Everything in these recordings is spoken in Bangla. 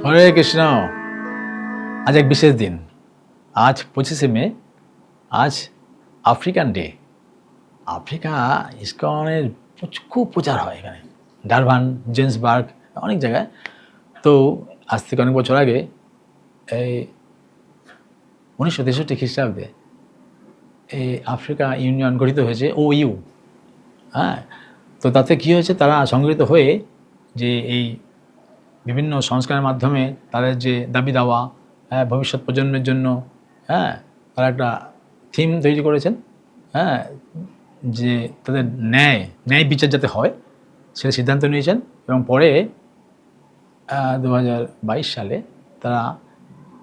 হরে কৃষ্ণ। আজ এক বিশেষ দিন। আজ পঁচিশে মে, আজ আফ্রিকান ডে। আফ্রিকা, ইস্কনের খুব প্রচার হয় এখানে। ডারভান জেন্সবার্গ অনেক জায়গায়। তো আজ থেকে অনেক বছর আগে, এই উনিশশো তেষট্টি খ্রিস্টাব্দে, এই আফ্রিকা ইউনিয়ন গঠিত হয়েছে ও ইউ হ্যাঁ তো তাতে কী হয়েছে, তারা সংগঠিত হয়ে যে এই বিভিন্ন সংস্কারের মাধ্যমে তাদের যে দাবি দাওয়া হ্যাঁ ভবিষ্যৎ প্রজন্মের জন্য হ্যাঁ তারা একটা থিম তৈরি করেছেন হ্যাঁ যে তাদের ন্যায় ন্যায় বিচার যাতে হয়, সেটা সিদ্ধান্ত নিয়েছেন এবং পরে দু হাজার বাইশ সালে তারা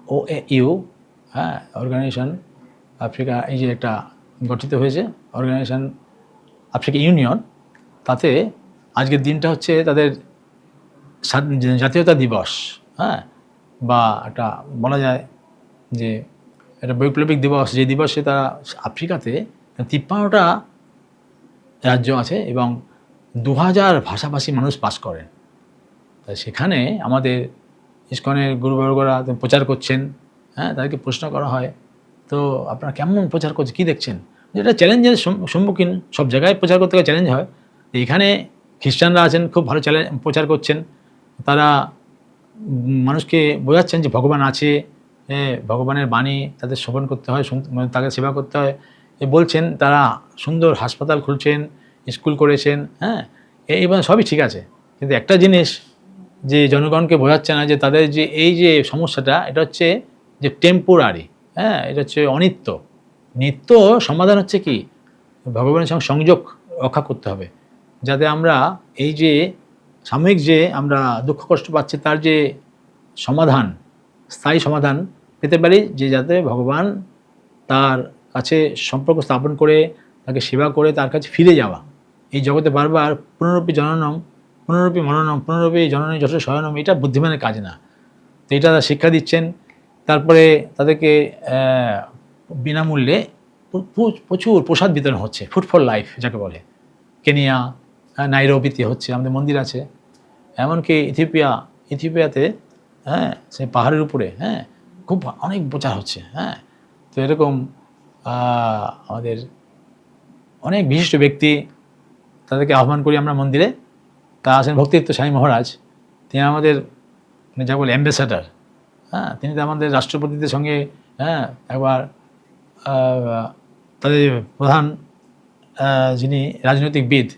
ও ইউ হ্যাঁ অর্গানাইজেশন আফ্রিকা এই যে একটা গঠিত হয়েছে অর্গানাইজেশন আফ্রিকা ইউনিয়ন তাতে আজকের দিনটা হচ্ছে তাদের জাতীয়তা দিবস হ্যাঁ? বা একটা বলা যায় যে একটা বৈপ্লবিক দিবস, যে দিবসে তারা আফ্রিকাতে তিপ্পান্নটা রাজ্য আছে এবং দু হাজার ভাষাভাষী মানুষ বাস করেন। তা সেখানে আমাদের ইস্কনের গুরুবর্গরা প্রচার করছেন হ্যাঁ? তাদেরকে প্রশ্ন করা হয়, তো আপনারা কেমন প্রচার করছে, কী দেখছেন? যেটা চ্যালেঞ্জের সম্মুখীন সব জায়গায় প্রচার করতে গেলে চ্যালেঞ্জ হয়। এখানে খ্রিস্টানরা আছেন, খুব ভালো চ্যালেঞ্জ প্রচার করছেন। তারা মানুষকে বোঝাচ্ছেন যে ভগবান আছে ভগবানের বাণী তাদের শ্রবণ করতে হয় মানে তাকে সেবা করতে হয়। বলছেন, তারা সুন্দর হাসপাতাল খুলছেন, স্কুল করেছেন হ্যাঁ? এবং সবই ঠিক আছে। কিন্তু একটা জিনিস যে জনগণকে বোঝাচ্ছে না, যে তাদের যে এই যে সমস্যাটা, এটা হচ্ছে যে টেম্পোরারি হ্যাঁ? এটা হচ্ছে অনিত্য। নিত্য সমাধান হচ্ছে কি? ভগবানের সঙ্গে সংযোগ রক্ষা করতে হবে। যাতে আমরা এই যে সাময়িক যে আমরা দুঃখ কষ্ট পাচ্ছি, তার যে সমাধান, স্থায়ী সমাধান পেতে পারি, যে যাতে ভগবান তার কাছে সম্পর্ক স্থাপন করে, তাকে সেবা করে, তার কাছে ফিরে যাওয়া। এই জগতে বারবার পুনরূপী জননম, পুনরূপী মননম, পুনরূপী জননী যশ শয়নম, এটা বুদ্ধিমানের কাজ না। তো এটা তারা শিক্ষা দিচ্ছেন। তারপরে তাদেরকে বিনামূল্যে প্র- প্র- প্রচুর প্রসাদ বিতরণ হচ্ছে ফুড ফর লাইফ যাকে বলে। কেনিয়া, নাইরোবিতে হচ্ছে, আমাদের মন্দির আছে। এমনকি ইথিওপিয়া, ইথিওপিয়াতে হ্যাঁ সেই পাহাড়ের উপরে হ্যাঁ খুব অনেক প্রচার হচ্ছে হ্যাঁ। তো এরকম আমাদের অনেক বিশিষ্ট ব্যক্তি তাদেরকে আহ্বান করি আমরা মন্দিরে। তা আছেন ভক্তিত্ব স্বামী মহারাজ। তিনি আমাদের মানে যা বলে অ্যাম্বাসাডার হ্যাঁ। তিনি তো আমাদের রাষ্ট্রপতিদের সঙ্গে হ্যাঁ একবার তাদের প্রধান যিনি রাজনৈতিকবিদ,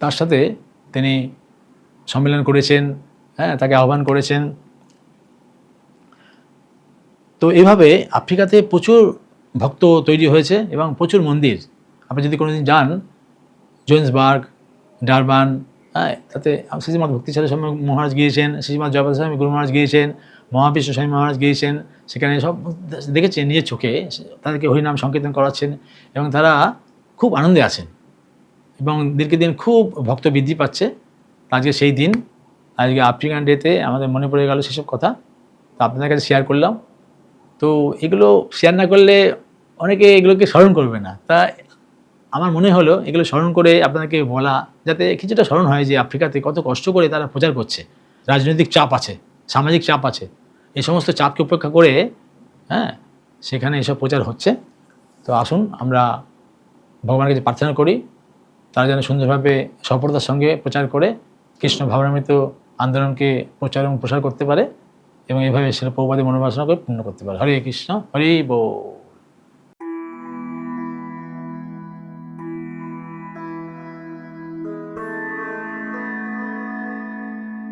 তার সাথে তিনি সম্মেলন করেছেন হ্যাঁ তাকে আহ্বান করেছেন। তো এইভাবে আফ্রিকাতে প্রচুর ভক্ত তৈরি হয়েছে এবং প্রচুর মন্দির। আপনি যদি কোনোদিন যান জোন্সবার্গ ডারবান হ্যাঁ তাতে শ্রীমৎ ভক্তি সাথে স্বামী মহারাজ গিয়েছেন শ্রীমৎ জয়পাল স্বামী গুরু মহারাজ গিয়েছেন, মহাবিশ্ব স্বামী মহারাজ গিয়েছেন, সেখানে সব দেখেছেন নিজের চোখে, তাদেরকে হরিনাম সংকীর্তন করাচ্ছেন এবং তারা খুব আনন্দে আছেন। এবং দিনকে দিন খুব ভক্ত বৃদ্ধি পাচ্ছে। আজকে সেই দিন, আজকে আফ্রিকান ডেতে আমাদের মনে পড়ে গেল সেসব কথা। তো আপনাদের কাছে শেয়ার করলাম। তো এগুলো শেয়ার না করলে অনেকে এগুলোকে স্মরণ করবে না। তা আমার মনে হলো এগুলো স্মরণ করে আপনাদেরকে বলা, যাতে কিছুটা স্মরণ হয় যে আফ্রিকাতে কত কষ্ট করে তারা প্রচার করছে। রাজনৈতিক চাপ আছে, সামাজিক চাপ আছে। এই সমস্ত চাপকে উপেক্ষা করে হ্যাঁ সেখানে এসব প্রচার হচ্ছে। তো আসুন আমরা ভগবানের কাছে প্রার্থনা করি। তারা যেন সুন্দরভাবে সফলতার সঙ্গে প্রচার করে কৃষ্ণ ভাবনামৃত আন্দোলনকে প্রচার এবং প্রসার করতে পারে এবং এভাবে সেটা প্রবাদে মনোবাসনাকে পূর্ণ করতে পারে। হরে কৃষ্ণ, হরে বো